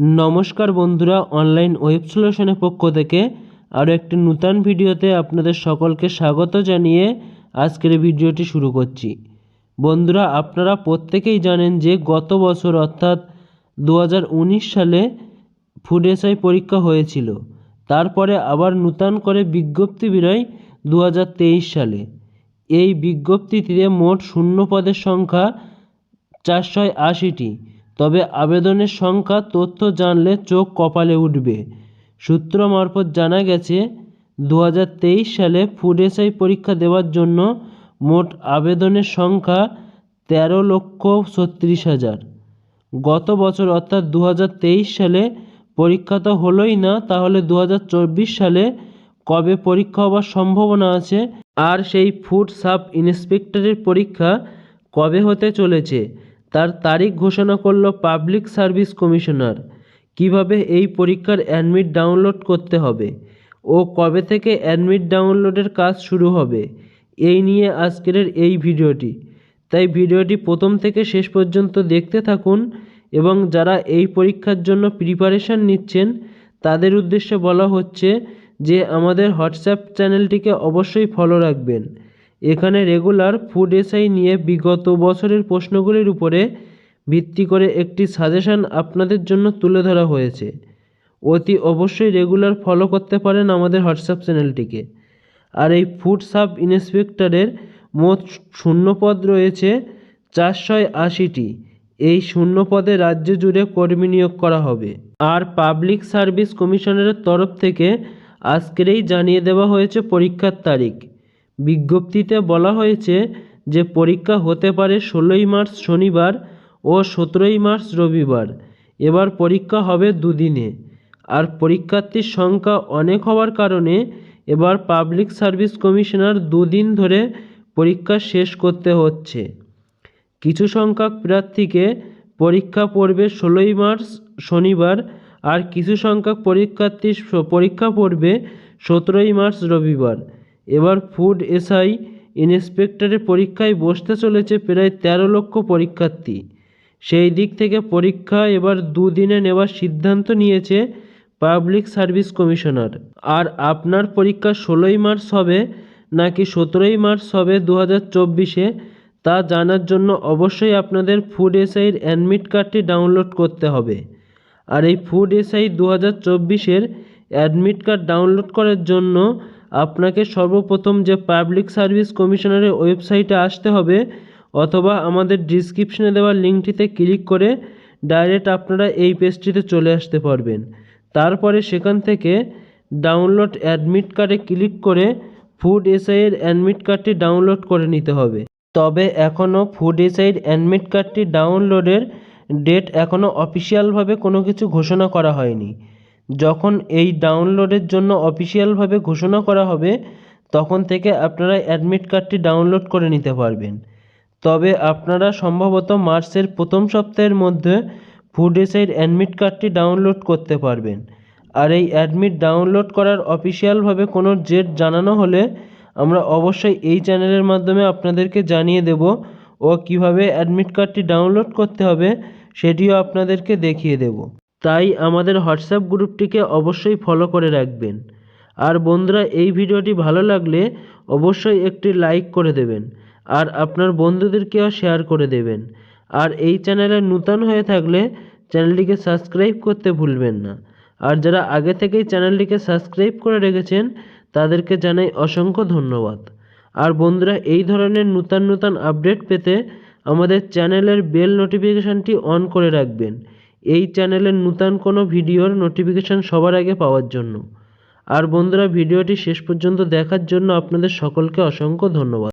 নমস্কার বন্ধুরা online web সলিউশনের পক্ষ থেকে আরও একটি নূতন ভিডিওতে আপনাদের সকলকে স্বাগত জানিয়ে আজকের ভিডিওটি শুরু করছি। বন্ধুরা, আপনারা প্রত্যেকেই জানেন যে গত বছর অর্থাৎ দু হাজার উনিশ সালে ফুড এসআই পরীক্ষা হয়েছিল। তারপরে আবার নূতন করে বিজ্ঞপ্তি বেরোয় দু হাজার তেইশ সালে। এই বিজ্ঞপ্তিতে মোট শূন্য পদের সংখ্যা চারশো আশিটি। তবে আবেদনের সংখ্যা, তথ্য জানলে চোখ কপালে উঠবে। সূত্র মারফত জানা গেছে দু হাজার তেইশ সালে ফুড এসআই পরীক্ষা দেওয়ার জন্য মোট আবেদনের সংখ্যা তেরো লক্ষ ছত্রিশ হাজার। গত বছর অর্থাৎ দু হাজার তেইশ সালে পরীক্ষা তো হলোই না, তাহলে দু হাজার চব্বিশ সালে কবে পরীক্ষা হওয়ার সম্ভাবনা আছে? আর সেই ফুড সাব ইন্সপেক্টরের পরীক্ষা কবে হতে চলেছে? তার তারিখ ঘোষণা করল পাবলিক সার্ভিস কমিশনার। কীভাবে এই পরীক্ষার অ্যাডমিট ডাউনলোড করতে হবে? ও কবে থেকে অ্যাডমিট ডাউনলোডের কাজ শুরু হবে? এই নিয়ে আজকের এই ভিডিওটি। তাই ভিডিওটি প্রথম থেকে শেষ পর্যন্ত দেখতে থাকুন এবং যারা এই পরীক্ষার জন্য প্রিপারেশান নিচ্ছেন, তাদের উদ্দেশ্যে বলা হচ্ছে যে আমাদের হোয়াটসঅ্যাপ চ্যানেলটিকে অবশ্যই ফলো রাখবেন। এখানে রেগুলার ফুড এসআই নিয়ে বিগত বছরের প্রশ্নগুলির উপরে ভিত্তি করে একটি সাজেশান আপনাদের জন্য তুলে ধরা হয়েছে। অতি অবশ্যই রেগুলার ফলো করতে পারেন আমাদের হোয়াটসঅ্যাপ চ্যানেলটিকে। আর এই ফুড সাব ইন্সপেক্টরের মোট শূন্যপদ রয়েছে চারশো আশিটি। এই শূন্য পদে রাজ্য জুড়ে কর্মী নিয়োগ করা হবে। আর পাবলিক সার্ভিস কমিশনের তরফ থেকে আজকেরই জানিয়ে দেওয়া হয়েছে পরীক্ষার তারিখ। বিজ্ঞপ্তিতে বলা হয়েছে যে পরীক্ষা হতে পারে ষোলোই মার্চ শনিবার ও সতেরোই মার্চ রবিবার। এবার পরীক্ষা হবে দুদিনে। আর পরীক্ষার্থীর সংখ্যা অনেক হওয়ার কারণে এবার পাবলিক সার্ভিস কমিশনার দুদিন ধরে পরীক্ষা শেষ করতে হচ্ছে। কিছু সংখ্যক প্রার্থীকে পরীক্ষা পড়বে ষোলোই মার্চ শনিবার আর কিছু সংখ্যক পরীক্ষার্থী পরীক্ষা পড়বে সতেরোই মার্চ রবিবার। এবার ফুড এসআই ইন্সপেক্টরের পরীক্ষায় বসতে চলেছে প্রায় তেরো লক্ষ পরীক্ষার্থী। সেই দিক থেকে পরীক্ষা এবার দুদিনে নেওয়ার সিদ্ধান্ত নিয়েছে পাবলিক সার্ভিস কমিশনার। আর আপনার পরীক্ষা ষোলোই মার্চ হবে নাকি সতেরোই মার্চ হবে দু হাজার চব্বিশে, তা জানার জন্য অবশ্যই আপনাদের ফুড এসআইয়ের অ্যাডমিট কার্ডটি ডাউনলোড করতে হবে। আর এই ফুড এসআই দু হাজার চব্বিশের অ্যাডমিট কার্ড ডাউনলোড করার জন্য আপনাকে সর্বপ্রথম যে পাবলিক সার্ভিস কমিশনারের ওয়েবসাইটে আসতে হবে অথবা আমাদের ডিসক্রিপশনে দেওয়া লিঙ্কটিতে ক্লিক করে ডাইরেক্ট আপনারা এই পেজটিতে চলে আসতে পারবেন। তারপরে সেখান থেকে ডাউনলোড অ্যাডমিট কার্ডে ক্লিক করে ফুড এসআইয়ের অ্যাডমিট কার্ডটি ডাউনলোড করে নিতে হবে। তবে এখনও ফুড এসআইয়ের অ্যাডমিট কার্ডটি ডাউনলোডের ডেট এখনও অফিসিয়ালভাবে কোনো কিছু ঘোষণা করা হয়নি। যখন এই ডাউনলোডের জন্য অফিসিয়ালভাবে ঘোষণা করা হবে, তখন থেকে আপনারা অ্যাডমিট কার্ডটি ডাউনলোড করে নিতে পারবেন। তবে আপনারা সম্ভবত মার্চের প্রথম সপ্তাহের মধ্যে ফুড এসআইয়ের অ্যাডমিট কার্ডটি ডাউনলোড করতে পারবেন। আর এই অ্যাডমিট ডাউনলোড করার অফিসিয়ালভাবে কোনো ডেট জানানো হলে আমরা অবশ্যই এই চ্যানেলের মাধ্যমে আপনাদেরকে জানিয়ে দেব ও কীভাবে অ্যাডমিট কার্ডটি ডাউনলোড করতে হবে, সেটিও আপনাদেরকে দেখিয়ে দেব। তাই আমাদের হোয়াটসঅ্যাপ গ্রুপটিকে অবশ্যই ফলো করে রাখবেন। আর বন্ধুরা, এই ভিডিওটি ভালো লাগলে অবশ্যই একটি লাইক করে দেবেন আর আপনার বন্ধুদেরকেও শেয়ার করে দেবেন। আর এই চ্যানেলে নূতন হয়ে থাকলে চ্যানেলটিকে সাবস্ক্রাইব করতে ভুলবেন না। আর যারা আগে থেকেই চ্যানেলটিকে সাবস্ক্রাইব করে রেখেছেন, তাদেরকে জানাই অসংখ্য ধন্যবাদ। আর বন্ধুরা, এই ধরনের নূতন নূতন আপডেট পেতে আমাদের চ্যানেলের বেল নোটিফিকেশানটি অন করে রাখবেন। এই চ্যানেলের নূতন কোনো ভিডিওর নোটিফিকেশান সবার আগে পাওয়ার জন্য। আর বন্ধুরা, ভিডিওটি শেষ পর্যন্ত দেখার জন্য আপনাদের সকলকে অসংখ্য ধন্যবাদ।